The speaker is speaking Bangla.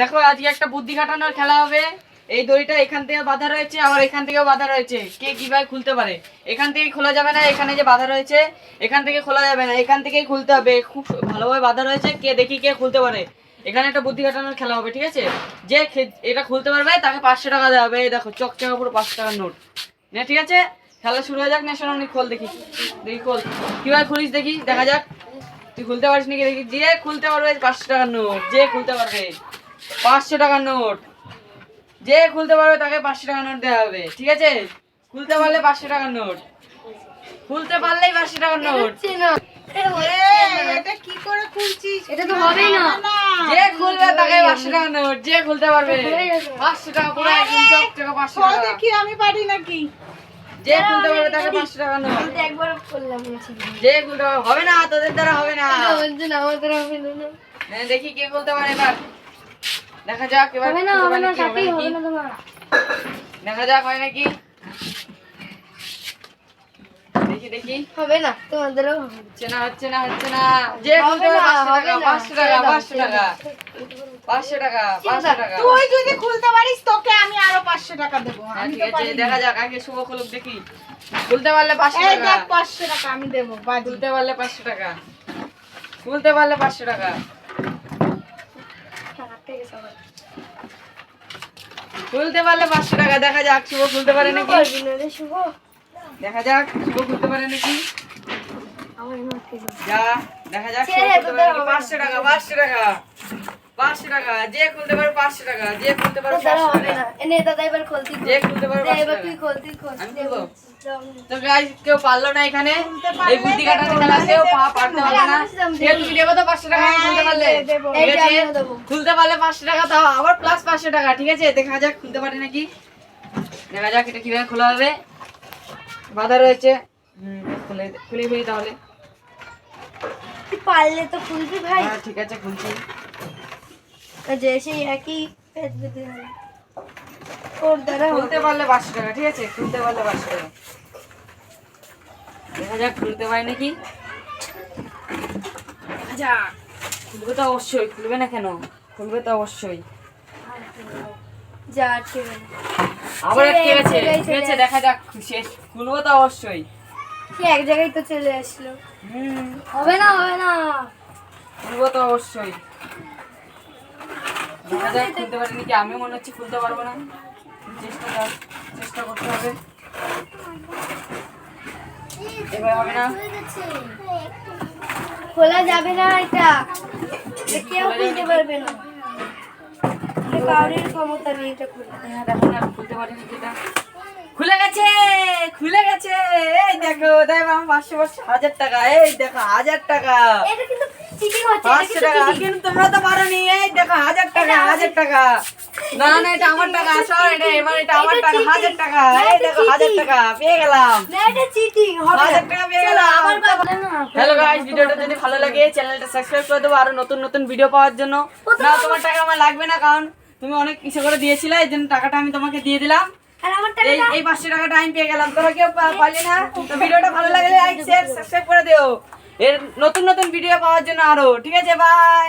দেখো, আজকে একটা বুদ্ধি খাটানোর খেলা হবে। এই দড়িটা এখান থেকে বাঁধা রয়েছে, আবার এখান থেকেও বাঁধা রয়েছে। কে কীভাবে খুলতে পারে? এখান থেকে খোলা যাবে না, এখানে যে বাঁধা রয়েছে, এখান থেকে খোলা যাবে না, এখান থেকেই খুলতে হবে। খুব ভালোভাবে বাঁধা রয়েছে, কে দেখি কে খুলতে পারে। এখানে একটা বুদ্ধি খাটানোর খেলা হবে, ঠিক আছে? যে এটা খুলতে পারবে, তাকে পাঁচশো টাকা দেওয়া হবে। দেখো, চকচকা পুরো পাঁচশো টাকার নোট। না, ঠিক আছে? খেলা শুরু হয়ে যাক, না সোনামণি খোল দেখি। দেখি খোল। কীভাবে খুলিস দেখি, দেখা যাক। তুই খুলতে পারিস নাকি দেখি? যে খুলতে পারবে, পাঁচশো টাকার নোট। যে খুলতে পারবে। পাঁচশো টাকার নোট। যে খুলতে পারবে তাকে পাঁচশো টাকার নোট দেওয়া হবে ঠিক আছে? খুলতে পারলে পাঁচশো টাকার নোট। খুলতে পারলেই পাঁচশো টাকার নোট। এটা কি করে খুলছিস? এটা তো হবেই না। যে খুলবে তাকে পাঁচশো টাকার নোট যে খুলতে পারবে। পাঁচশো টাকা পুরো একদম চকচকা পাঁচশো টাকা। দেখি আমি পারি নাকি? যে খুলতে পারবে তাকে পাঁচশো টাকার নোট। একবার করলাম যে খুলতে হবে না তোদের দ্বারা হবে না। আমাদের হবে না। হ্যাঁ, দেখি কে খুলতে পারে এবার। দেখা যাক এবার হবে না হবে না কি, হবে না তোমার। দেখা যাক হয় নাকি? দেখি দেখি। হবে না তোমাদেরও হচ্ছে না হচ্ছে না হচ্ছে না। যে খুলতে হবে টাকা টাকা টাকা। টাকা তুই যদি পারিস তোকে আমি আরও পাঁচশো টাকা দেবো। হ্যাঁ আমি ঠিক আছে দেখা যাক আগে শুভ খুলুক দেখি। খুলতে পারলে পাঁচশো এই টাকা। দেখ পাঁচশো টাকা আমি দেবো খুলতে পারলে পাঁচশো টাকা। খুলতে পারলে পাঁচশো টাকা। খুলতে পারলে পাঁচশো টাকা দেখা যাক শুভ খুলতে পারে নাকি? শুভ। দেখা যাক শুভ খুলতে পারে নাকি। যা দেখা যাক? পাঁচশো টাকা পাঁচশো টাকা। পাঁচশো টাকা যে খুলতে পারে পাঁচশো টাকা যে খুলতে পারে পাঁচশো টাকা। এনে দাদা এবার খোলতি যে খুলতে পারে এবার তুই খোল তুই খোল। আমি দে, খুলবো? যাও। তো গাইস কেউ পারল না এখানে? পারলে এই বুদ্ধি কাটাতে খেলা কেউ পা- পারতে পারবে না। আমি ঠিক আছে, তুমি দেবো তো পাঁচশো টাকা আমি খুলতে পারলে। ঠিক আছে? খুলতে পারলে পাঁচশো টাকা তাও আবার প্লাস পাঁচশো টাকা ঠিক আছে? দেখা যাক খুলতে পারে নাকি? দেখা যাক এটা কীভাবে খোলা হবে। বাধা রয়েছে। খুলে খুলে ফেলি তাহলে। পারলে তো খুলবি ভাই। হ্যাঁ ঠিক আছে খুলছি। যে সেই একই পেট বেঁধে গেল। ওর দ্বারা। খুলতে পারলে পাঁচশো টাকা ঠিক আছে? খুলতে পারলে পাঁচশো টাকা। দেখা যাক খুলতে পারে নাকি? দেখা যাক খুলবে তো অবশ্যই। খুলবে না কেন? খুলবে তো অবশ্যই। যা আটকে গেল। আবার আটকে গেছে। ছেড়ে, ঠিক আছে ছেড়ে। দেখা যাক শেষ। খুলবো তো অবশ্যই। কি এক জায়গায় তো চলে আসলো। হুম। হবে না হবে না। খুলবো তো অবশ্যই। খুলতে নাকি আমি মনে হচ্ছে খুলতে পারব না। চেষ্টা কর- চেষ্টা করতে হবে। এবার হবে না? খোলা যাবে না এটা। কেউ খুলতে পারবে না। কাউরির ক্ষমতা নেই এটা খোলা হ্যাঁ, দেখো না খুলতে খুলে গেছে খুলে গেছে। এই দেখো দেখো আমার পাঁচশো পাঁচশো হাজার টাকা এই দেখো হাজার টাকা। এটা কিন্তু পাঁচশো টাকা। কিন্তু তোমরা তো পারোনি। এই দেখো হাজার টাকা হাজার টাকা। না না এটা আমার টাকা সর এটা এবার এটা আমার টাকা হাজার টাকা। এই দেখো হাজার টাকা পেয়ে গেলাম। না এটা চিটিং হবে। হাজার টাকা পেয়ে গেলাম। আবার হ্যালো গাইস ভিডিওটা যদি ভালো লাগে চ্যানেলটা সাবস্ক্রাইব করে দেবো আরও নতুন নতুন ভিডিও পাওয়ার জন্য। না তোমার টাকা আমার লাগবে না কারণ তুমি অনেক কিছু করে দিয়েছিলে এই জন্য টাকাটা আমি তোমাকে দিয়ে দিলাম। এই এই পাঁচশো টাকাটা আমি পেয়ে গেলাম। তোরা কেউ পারলি না। তো ভিডিওটা ভালো লাগলে লাইক শেয়ার সাবস্ক্রাইব করে দিও। এর নতুন নতুন ভিডিও পাওয়ার জন্য আরও। ঠিক আছে বাই